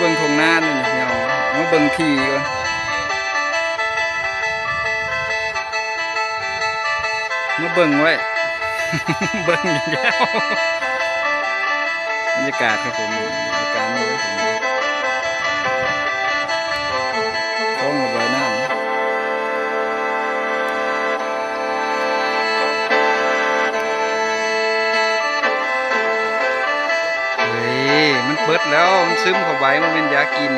เบิ่งทงหน้านี่พี่น้องมาเบิ่งทีก่อนมาเบิ่งไว้ เบิ่งอย่างเดียวบรรยากาศครับผมบรรยากาศ เปิดแล้วมันซึมเข้าไปมันเป็นยากิน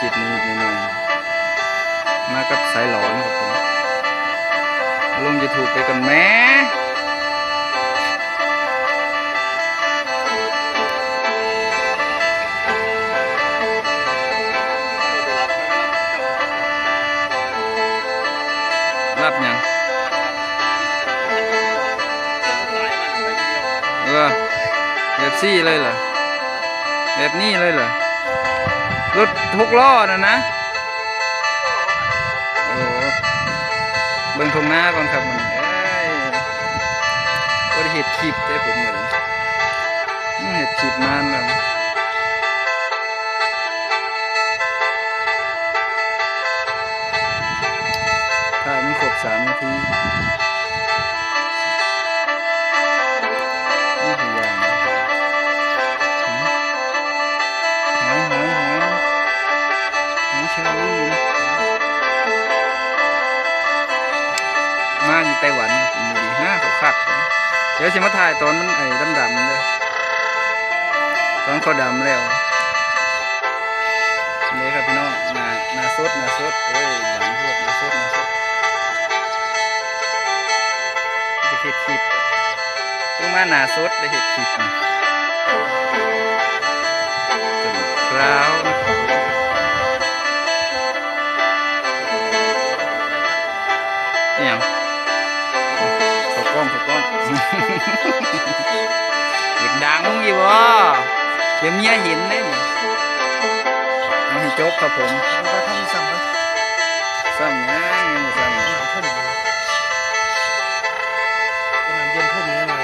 คลิปนี้นิดหน่อย มากับสายหลอนครับผมลงยูทูบไปกันแม่รับยังเออแบบซี่เลยเหรอแบบนี้เลยเหรอ รถหกล้อนะนะโอ้เบิ่งทงหน้าก่อนครับมันเอ้ยบริเหตุคลิปได้ผมเหมือนเหตุคลิปนานแล้วถ่ายมันครบสามนาทีาอยู่ไต้หวันผมดีฮะเขาคักเดี๋ยวสิมาถ่ายตอนมันไอ้ดำๆเลยตอนเขาดำแล้วนี่ครับพี่น้องนานาสดนาสดโอ้ยหลังพวดนาสดนาสดจะเห็ดคลิปต้องมานาสดได้เห็ดคลิปนี่จนคราวนะครับนี่ย งเขากล้องเขากล้องอยากดังอยู่บ่เดี๋ยวเมียเห็นได้นี่เอาให้จบครับผมเราทำสั่งแล้วซ้ำนะยังบ่ซ้ำน้ำพ่นน้ำเย็นพ่นนี่มา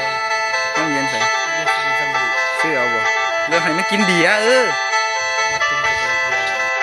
ต้องเย็นใส่เย็นสมุนซื้อเอาบ่เรื่องให้มันกินเบียร์เออ